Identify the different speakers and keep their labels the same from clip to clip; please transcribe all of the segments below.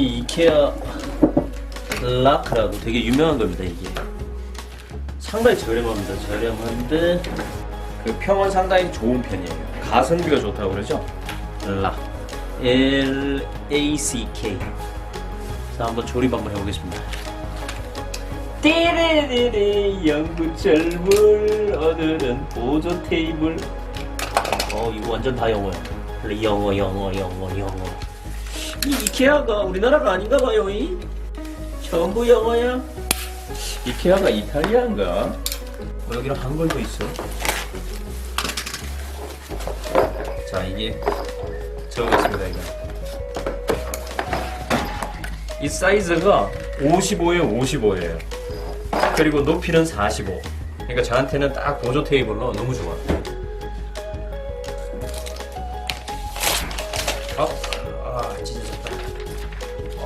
Speaker 1: 이 이케아 라크라고 되게 유명한 겁니다 이게. 상당히 저렴합니다. 저렴한데 그 평은 상당히 좋은 편이에요. 가성비가 좋다고 그러죠? 라 L A C K. 자 한번 조립 한번 해보겠습니다. 띠리리리 영구 젊을 오늘은 보조 테이블. 어 이거 완전 다 영어야. 영어 영어 영어 영어 이 이케아가 우리나라가 아닌가 봐요 이 전부 영어야. 이케아가 이탈리아인가? 어, 여기는 한글도 있어. 자 이게 적겠습니다 이거. 이 사이즈가 55에 55예요 그리고 높이는 45 그러니까 저한테는 딱 보조 테이블로 너무 좋아. 찢어졌다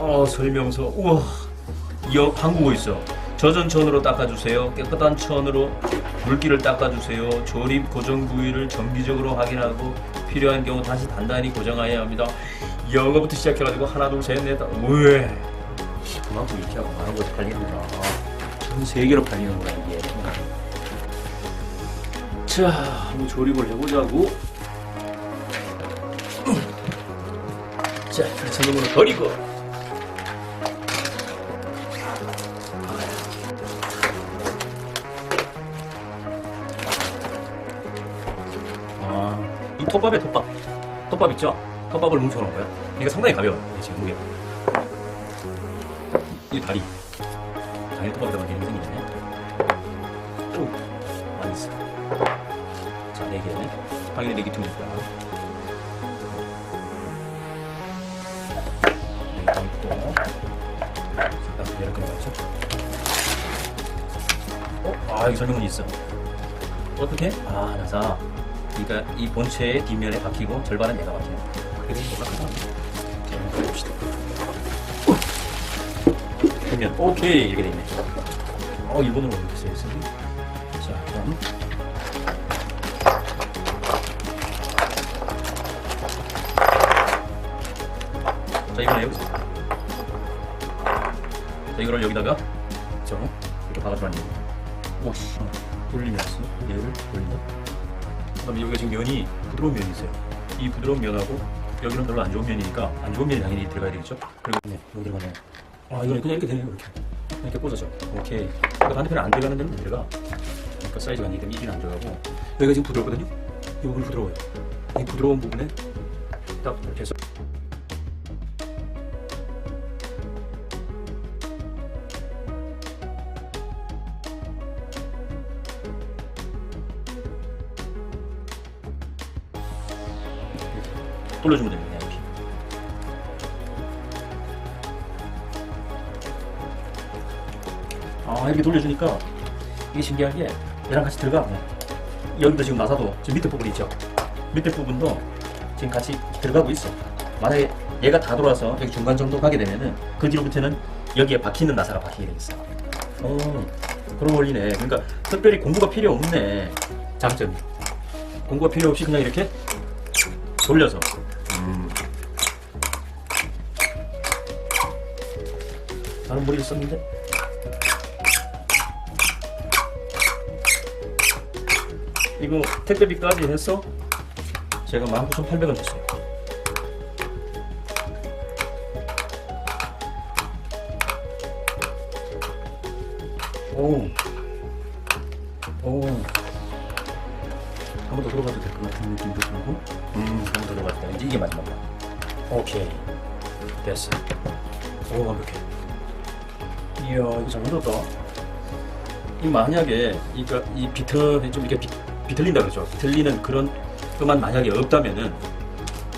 Speaker 1: 어 설명서. 우와. 여 한국어 있어. 젖은 천으로 닦아주세요. 깨끗한 천으로 물기를 닦아주세요. 조립 고정 부위를 정기적으로 확인하고 필요한 경우 다시 단단히 고정해야 합니다. 영어부터 시작해가지고 하나 둘셋넷 왜 그만큼 이렇게 하고 많은 곳에 팔리는구나 전 세계로 팔리는구나 이게. 자 한번 조립을 해보자고. 자 저놈으로 버리고 톱밥에 톱밥. 톱밥 있죠? 톱밥을 뭉쳐놓은 거야. 이게 상당히 가벼워. 이게 지금 무게. 이 다리. 당연히 톱밥에다가 이렇게 생기네. 오, 많이 있어. 자, 네 개. 당연히 네개. 네개 있고. 잠깐 내려 끊어가죠. 어? 아, 여기 설명문이 있어. 어떻게? 아, 나사. 그러니까 이 본체의 뒷면에 박히고 절반은 얘가 박히는 몰락하다. 자, 한번 봅시다. 뒷면 오케이 이렇게 돼 있네. 어, 일본어로 이렇게 써 있어. 자, 그럼 자, 여기 있어. 자, 이거를 여기다가 저 이렇게 박아주라는 얘기. 오씨, 돌리면서 얘를 돌린다. 그다음에 여기가 지금 면이 부드러운 면이 있어요. 이 부드러운 면하고 여기는 별로 안 좋은 면이니까 안 좋은 면이 당연히 들어가야 되겠죠. 그리고 네, 여기 들어가네. 아 이거 그냥 이렇게 되네요. 이렇게 이렇게 꽂아져. 오케이. 그러니까 반대편에 안 들어가는 데는 안 들어가. 그러니까 사이즈가 아니기 때문에 이기는 안 들어가고 여기가 지금 부드럽거든요. 이 부분이 부드러워요. 이 부드러운 부분에 딱 이렇게 해서 돌려주면 됩니다. 이렇게. 아 이렇게 돌려주니까 이게 신기한 게 얘랑 같이 들어가. 여기도 지금 나사도 지금 밑에 부분 있죠. 밑에 부분도 지금 같이 들어가고 있어. 만약에 얘가 다 돌아서 여기 중간 정도 가게 되면은 그 뒤로부터는 여기에 박히는 나사가 박히게 돼 있어. 어 그런 원리네. 그러니까 특별히 공구가 필요 없네. 장점이. 공구가 필요 없이 그냥 이렇게 돌려서 다른 머리를 썼는데 이거 택배비까지 해서 제가 19,800원 줬어요 오. 오. 한 번 더 들어가도 될 것 같은 느낌도 들고 음, 한번 돼. 이제 이게 마지막이야 오케이 됐어 오 완벽해 이야 이거 잘 만들었다 이 만약에 이거 이 비틀 좀 이렇게 비, 비틀린다 그러죠. 비틀리는 그런 것만 만약에 없다면은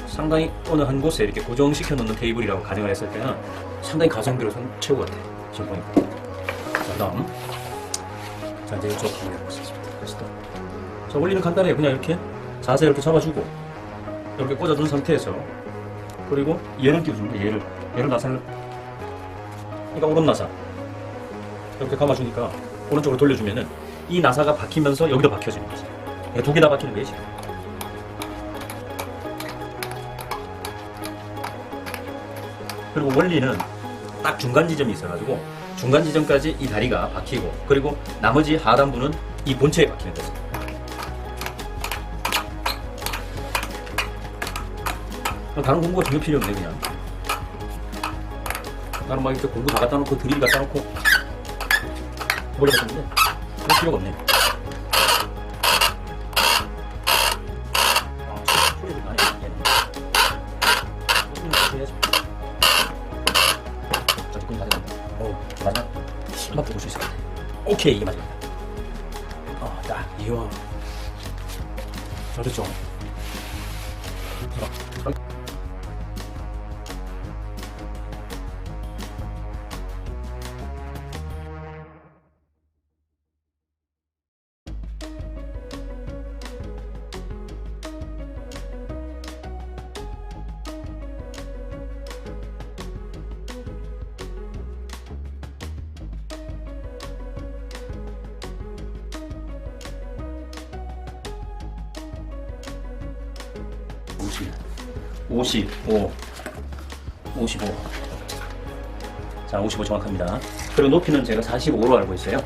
Speaker 1: 상당히 어느 한 곳에 이렇게 고정시켜 놓는 테이블이라고 가정을 했을 때는 상당히 가성비로서는 최고 같아 지금 보니까 자 다음. 자 이제 이쪽 한번 해보겠습니다. 됐어 자 원리는 간단해요 그냥 이렇게 자세 이렇게 잡아주고 이렇게 꽂아둔 상태에서 그리고 얘를 띄워줍니다. 얘를. 얘를 나사를. 그러니까 오른 나사 이렇게 감아주니까 오른쪽으로 돌려주면은 이 나사가 박히면서 여기도 박혀지는 거지 두 개 다 박히는 거지 그리고 원리는 딱 중간 지점이 있어가지고 중간 지점까지 이 다리가 박히고 그리고 나머지 하단부는 이 본체에 박히는 거죠. 뭐 다른 공부가 전혀 필요 없네 그냥. 나는 막 이렇게 공부 다 갖다 놓고 드릴 갖다 놓고 같은데 그럴 필요가 없네. 아, 마지막 같아. 오케이, 이게 마지막이다. 어, 딱, 이야. 잘했죠? 55 55 자, 55 정확합니다. 그리고 높이는 제가 45로 알고 있어요.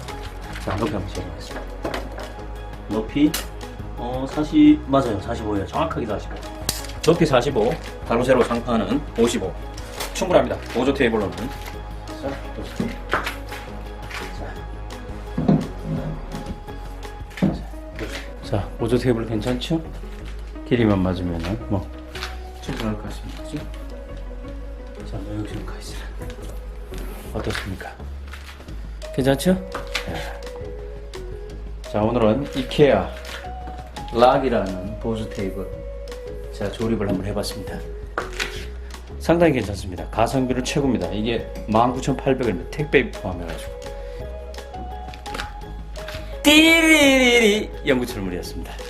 Speaker 1: 자, 높이 한번 재보겠습니다. 높이 어, 40 맞아요. 45예요. 정확하게 45. 높이 45, 가로 세로 상판은 55. 충분합니다. 5조 테이블로는. 자, 자, 보조 테이블 괜찮죠? 길이만 맞으면은 뭐 충분할 것 같습니다. 그죠? 자, 뭐 여기 좀 가있어. 어떻습니까? 괜찮죠? 네. 자, 오늘은 이케아 락이라는 보조 테이블 제가 조립을 한번 해봤습니다. 상당히 괜찮습니다. 가성비는 최고입니다. 이게 19,800원 택배 포함해가지고 띠리리리 연구철물이었습니다.